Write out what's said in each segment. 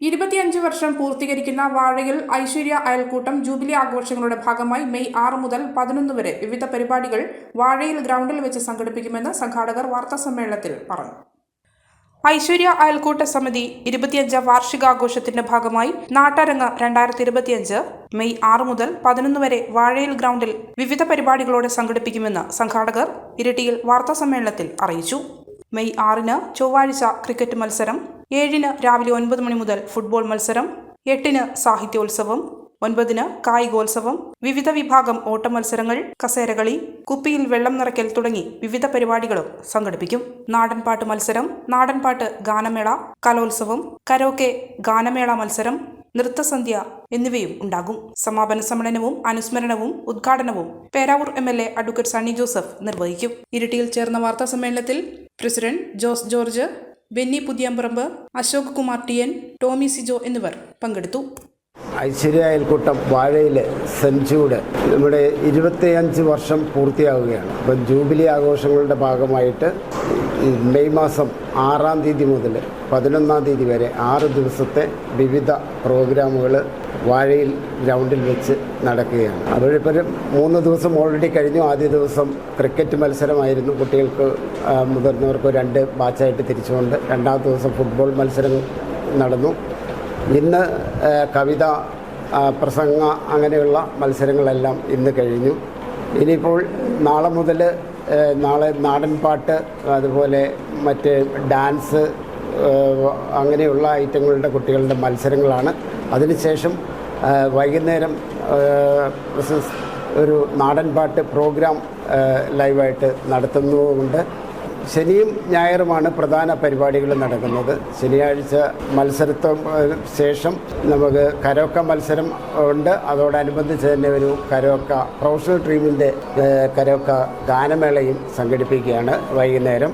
ഇരുപത്തിയഞ്ച് വർഷം പൂർത്തീകരിക്കുന്ന വാഴയിൽ ഐശ്വര്യ അയൽക്കൂട്ടം ജൂബിലി ആഘോഷങ്ങളുടെ ഭാഗമായി മെയ് ആറ് മുതൽ പതിനൊന്ന് വരെ വിവിധ പരിപാടികൾ വാഴയിൽ ഗ്രൗണ്ടിൽ വെച്ച് സംഘടിപ്പിക്കുമെന്ന് സംഘാടകർ വാർത്താസമ്മേളനത്തിൽ പറഞ്ഞു. ഐശ്വര്യ അയൽക്കൂട്ട സമിതി ഇരുപത്തിയഞ്ചാം വാർഷികാഘോഷത്തിന്റെ ഭാഗമായി നാട്ടരങ്ങ് രണ്ടായിരത്തി ഇരുപത്തിയഞ്ച് മെയ് ആറ് മുതൽ പതിനൊന്ന് വരെ വാഴയിൽ ഗ്രൗണ്ടിൽ വിവിധ പരിപാടികളോടെ സംഘടിപ്പിക്കുമെന്ന് സംഘാടകർ ഇരിട്ടിയിൽ വാർത്താസമ്മേളനത്തിൽ അറിയിച്ചു. മെയ് ആറിന് ചൊവ്വാഴ്ച ക്രിക്കറ്റ് മത്സരം ഏഴിന് രാവിലെ ഒൻപത് മണി മുതൽ ഫുട്ബോൾ മത്സരം എട്ടിന് സാഹിത്യോത്സവം ഒൻപതിന് കായികോത്സവം വിവിധ വിഭാഗം ഓട്ടമത്സരങ്ങൾ കസേരകളി കുപ്പിയിൽ വെള്ളം നിറയ്ക്കൽ തുടങ്ങി വിവിധ പരിപാടികളും സംഘടിപ്പിക്കും. നാടൻപാട്ട് മത്സരം നാടൻപാട്ട് ഗാനമേള കലോത്സവം കരോക്കെ ഗാനമേള മത്സരം നൃത്തസന്ധ്യ എന്നിവയും ഉണ്ടാകും. സമാപന സമ്മേളനവും അനുസ്മരണവും ഉദ്ഘാടനവും Peravoor M L A advocate Sunny Joseph നിർവഹിക്കും. ഇരിട്ടിയിൽ ചേർന്ന വാർത്താ സമ്മേളനത്തിൽ president Jose George Benny Puthiyamparambu Ashok Kumar T N Tomy Sijo എന്നിവർ പങ്കെടുത്തു. ഐശ്വര്യ അയൽക്കൂട്ടം വാഴയിൽ സെഞ്ചൂട് നമ്മുടെ ഇരുപത്തിയഞ്ച് വർഷം പൂർത്തിയാവുകയാണ്. അപ്പം ജൂബിലി ആഘോഷങ്ങളുടെ ഭാഗമായിട്ട് മെയ് മാസം ആറാം തീയതി മുതൽ പതിനൊന്നാം തീയതി വരെ ആറ് ദിവസത്തെ വിവിധ പ്രോഗ്രാമുകൾ വാഴയിൽ ഗ്രൗണ്ടിൽ വെച്ച് നടക്കുകയാണ്. അപ്പോഴിപ്പോഴും മൂന്ന് ദിവസം ഓൾറെഡി കഴിഞ്ഞു. ആദ്യ ദിവസം ക്രിക്കറ്റ് മത്സരമായിരുന്നു. കുട്ടികൾക്ക് മുതിർന്നവർക്ക് രണ്ട് ബാച്ചായിട്ട് തിരിച്ചുകൊണ്ട് രണ്ടാമത്തെ ദിവസം ഫുട്ബോൾ മത്സരം നടന്നു. ഇന്ന് കവിത പ്രസംഗ അങ്ങനെയുള്ള മത്സരങ്ങളെല്ലാം ഇന്ന് കഴിഞ്ഞു. ഇനിയിപ്പോൾ നാളെ മുതൽ നാളെ നാടൻ പാട്ട് അതുപോലെ മറ്റ് ഡാൻസ് അങ്ങനെയുള്ള ഐറ്റങ്ങളുടെ കുട്ടികളുടെ മത്സരങ്ങളാണ്. അതിനുശേഷം വൈകുന്നേരം ഒരു നാടൻ പാട്ട് പ്രോഗ്രാം ലൈവായിട്ട് നടത്തുന്നതുകൊണ്ട് ശനിയും ഞായറുമാണ് പ്രധാന പരിപാടികൾ നടക്കുന്നത്. ശനിയാഴ്ച മത്സരത്തിന് ശേഷം നമുക്ക് കരോക്ക മത്സരം ഉണ്ട്. അതോടനുബന്ധിച്ച് തന്നെ ഒരു കരോക്ക പ്രൊഫഷണൽ ടീമിന്റെ കരോക്ക ഗാനമേളയും സംഘടിപ്പിക്കുകയാണ് വൈകുന്നേരം.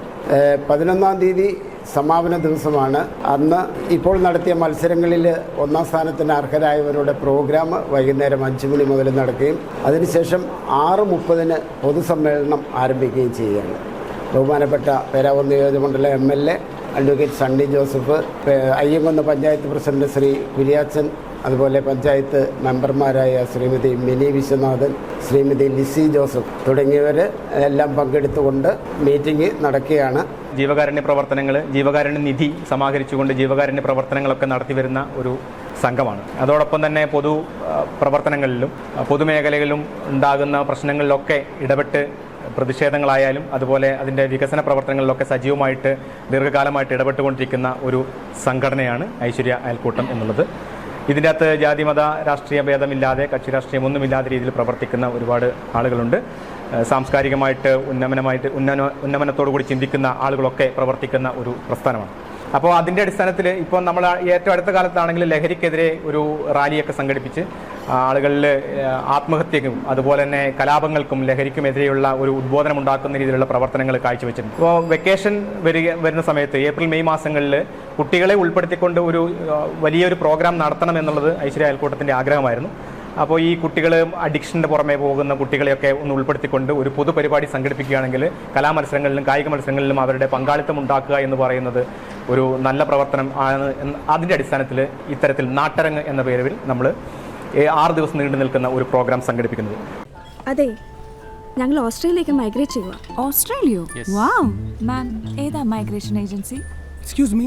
പതിനൊന്നാം തീയതി സമാപന ദിവസമാണ്. അന്ന് ഇപ്പോൾ നടത്തിയ മത്സരങ്ങളിൽ ഒന്നാം സ്ഥാനത്തിന് അർഹരായവരുടെ പ്രോഗ്രാം വൈകുന്നേരം അഞ്ച് മണി മുതൽ നടക്കുകയും അതിനുശേഷം ആറ് മുപ്പതിന് പൊതുസമ്മേളനം ആരംഭിക്കുകയും ചെയ്യുകയാണ്. ബഹുമാനപ്പെട്ട പേരാവൂർ നിയോജകമണ്ഡലം M L A advocate Sunny Joseph Ayyankunnu panchayat president Shri Kuriachan അതുപോലെ പഞ്ചായത്ത് മെമ്പർമാരായ ശ്രീമതി മിനി വിശ്വനാഥൻ ശ്രീമതി ലിസി ജോസഫ് തുടങ്ങിയവർ എല്ലാം പങ്കെടുത്തുകൊണ്ട് മീറ്റിംഗ് നടക്കുകയാണ്. ജീവകാരുണ്യ പ്രവർത്തനങ്ങൾ ജീവകാരുണ്യ നിധി സമാഹരിച്ചുകൊണ്ട് ജീവകാരുണ്യ പ്രവർത്തനങ്ങളൊക്കെ നടത്തി വരുന്ന ഒരു സംഘമാണ്. അതോടൊപ്പം തന്നെ പൊതു പ്രവർത്തനങ്ങളിലും പൊതുമേഖലകളിലും ഉണ്ടാകുന്ന പ്രശ്നങ്ങളിലൊക്കെ ഇടപെട്ട് പ്രതിഷേധങ്ങളായാലും അതുപോലെ അതിന്റെ വികസന പ്രവർത്തനങ്ങളിലൊക്കെ സജീവമായിട്ട് ദീർഘകാലമായിട്ട് ഇടപെട്ടുകൊണ്ടിരിക്കുന്ന ഒരു സംഘടനയാണ് ഐശ്വര്യ അയൽക്കൂട്ടം എന്നുള്ളത്. ഇതിന്റെ അകത്ത് ജാതിമത രാഷ്ട്രീയ ഭേദമില്ലാതെ കക്ഷി രാഷ്ട്രീയമൊന്നുമില്ലാത്ത രീതിയിൽ പ്രവർത്തിക്കുന്ന ഒരുപാട് ആളുകളുണ്ട്. സാംസ്കാരികമായിട്ട് ഉന്നമനമായിട്ട് ഉന്നമന ഉന്നമനത്തോടു കൂടി ചിന്തിക്കുന്ന ആളുകളൊക്കെ പ്രവർത്തിക്കുന്ന ഒരു പ്രസ്ഥാനമാണ്. അപ്പോൾ അതിന്റെ അടിസ്ഥാനത്തിൽ ഇപ്പോൾ നമ്മൾ ഏറ്റവും അടുത്ത കാലത്താണെങ്കിൽ ലഹരിക്കെതിരെ ഒരു റാലിയൊക്കെ സംഘടിപ്പിച്ച് ആളുകളിൽ ആത്മഹത്യക്കും അതുപോലെ തന്നെ കലാപങ്ങൾക്കും ലഹരിക്കുമെതിരെയുള്ള ഒരു ഉദ്ബോധനം ഉണ്ടാക്കുന്ന രീതിയിലുള്ള പ്രവർത്തനങ്ങൾ കാഴ്ചവെച്ചിട്ടുണ്ട്. ഇപ്പോൾ വെക്കേഷൻ വരിക വരുന്ന സമയത്ത് ഏപ്രിൽ മെയ് മാസങ്ങളിൽ കുട്ടികളെ ഉൾപ്പെടുത്തിക്കൊണ്ട് ഒരു വലിയൊരു പ്രോഗ്രാം നടത്തണം എന്നുള്ളത് ഐശ്വര്യ അയൽക്കൂട്ടത്തിന്റെ ആഗ്രഹമായിരുന്നു. അപ്പോൾ ഈ കുട്ടികൾ അഡിക്ഷന്റെ പുറമെ പോകുന്ന കുട്ടികളെയൊക്കെ ഒന്ന് ഉൾപ്പെടുത്തിക്കൊണ്ട് ഒരു പൊതുപരിപാടി സംഘടിപ്പിക്കുകയാണെങ്കിൽ കലാമത്സരങ്ങളിലും കായിക മത്സരങ്ങളിലും അവരുടെ പങ്കാളിത്തം ഉണ്ടാക്കുക എന്ന് പറയുന്നത് ഒരു നല്ല പ്രവർത്തനം ആണ് അതിന്റെ അടിസ്ഥാനത്തിൽ ഇത്തരത്തിൽ നാട്ടരങ്ങ് എന്ന പേരിൽ നമ്മൾ ആറ് ദിവസം നീണ്ടു നിൽക്കുന്ന ഒരു പ്രോഗ്രാം സംഘടിപ്പിക്കുന്നത്. അതെ ഞങ്ങൾ ഓസ്ട്രേലിയയിലേക്ക് മൈഗ്രേറ്റ് ചെയ്യുക ഓസ്ട്രേലിയോ? വാവ്. മാം ഏതാ മൈഗ്രേഷൻ ഏജൻസി? Excuse me